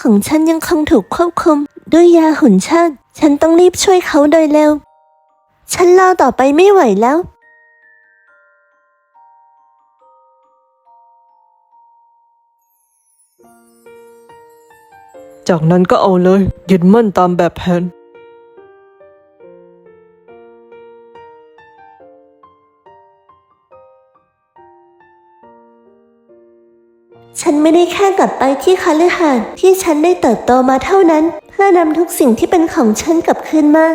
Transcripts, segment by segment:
ของฉันยังคงถูกควบคุม ด้วยยาหุ่นเชิดฉันต้องรีบช่วยเขาโดยเร็ว ฉันรอต่อไปไม่ไหวแล้ว จากนั้นก็เอาเลย ยึดมั่นตามแบบแผน ฉันไม่ได้แค่กลับไปที่คาลือหาดที่ฉันได้เติบโตมาเท่านั้น เพื่อนำทุกสิ่งที่เป็นของฉันกลับคืนมา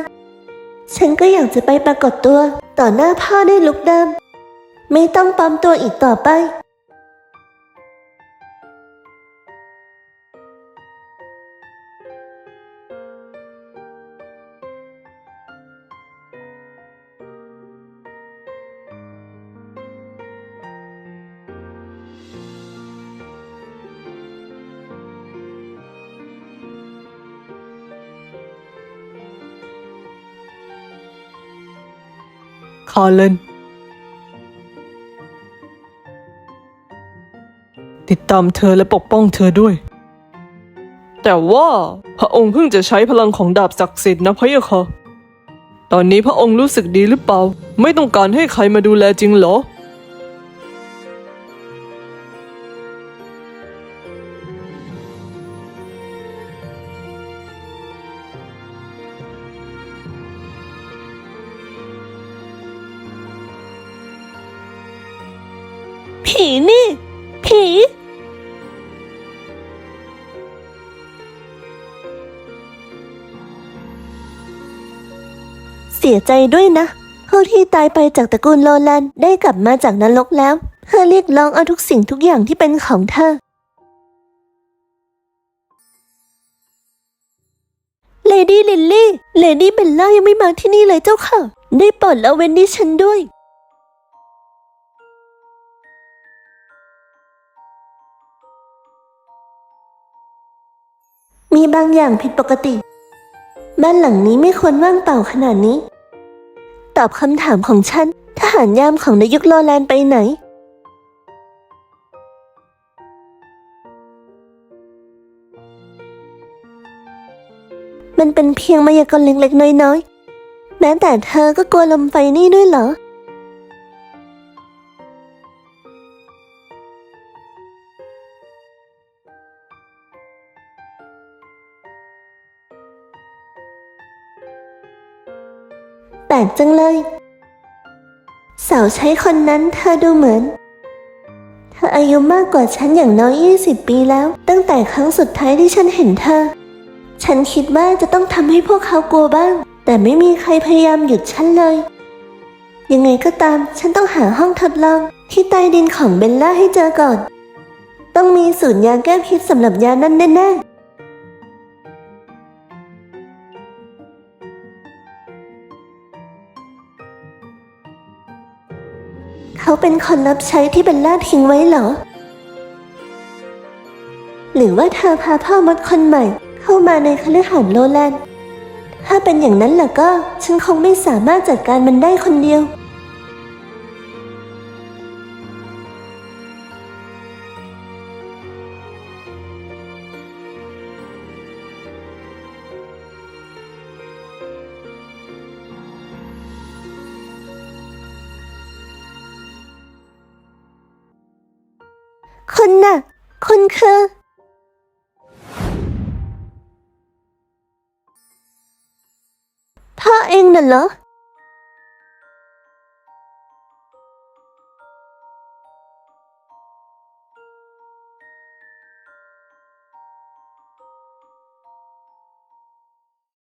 ฉันก็อยากจะไปปรากฏตัว ต่อหน้าพ่อได้ลุกเดิมไม่ต้องปลอมตัวอีกต่อไป คาเลนติดตามเธอและปกป้องเธอด้วย แต่ว่าพระองค์เพิ่งจะใช้พลังของดาบศักดิ์สิทธิ์นะพะยะค่ะ ตอนนี้พระองค์รู้สึกดีหรือเปล่า ไม่ต้องการให้ใครมาดูแลจริงเหรอ ผีนี่ ผี เสียใจด้วยนะผู้ที่ตายไปจากตระกูลโลแลนได้กลับมาจากนรกแล้ว เพื่อเรียกร้องเอาทุกสิ่งทุกอย่างที่เป็นของเธอ เลดี้ลิลลี่ เลดี้เบลล่ายังไม่มาที่นี่เลยเจ้าค่ะ ได้โปรดล้วเว้นดิฉันด้วย มีบางอย่างผิดปกติ บ้านหลังนี้ไม่ควรว่างเปล่าขนาดนี้ ตอบคำถามของฉัน ทหารยามของในยุคโรแลนไปไหน มันเป็นเพียงมายากลเล็กๆน้อยๆ แม้แต่เธอก็กลัวลมไฟนี่ด้วยเหรอ ลกจังเลย สาวใช้คนนั้นเธอดูเหมือน เธออายุมากกว่าฉันอย่างน้อย 20 ปีแล้ว ตั้งแต่ครั้งสุดท้ายที่ฉันเห็นเธอ ฉันคิดว่าจะต้องทำให้พวกเขากลัวบ้าง แต่ไม่มีใครพยายามหยุดฉันเลย ยังไงก็ตาม ฉันต้องหาห้องทดลอง ที่ใต้ดินของเบลล่าให้เจอก่อน ต้องมีสูตรยาแก้พิษสำหรับยานั้นแน่ๆ เขาเป็นคนรับใช้ที่เบลล่าทิ้งไว้เหรอ หรือว่าเธอพาพ่อมดคนใหม่ เข้ามาในคฤหาสน์โลแลนด์ถ้าเป็นอย่างนั้นล่ะก็ ฉันคงไม่สามารถจัดการมันได้คนเดียว คุณน่ะ คุณคือ พ่อเองน่ะเหรอ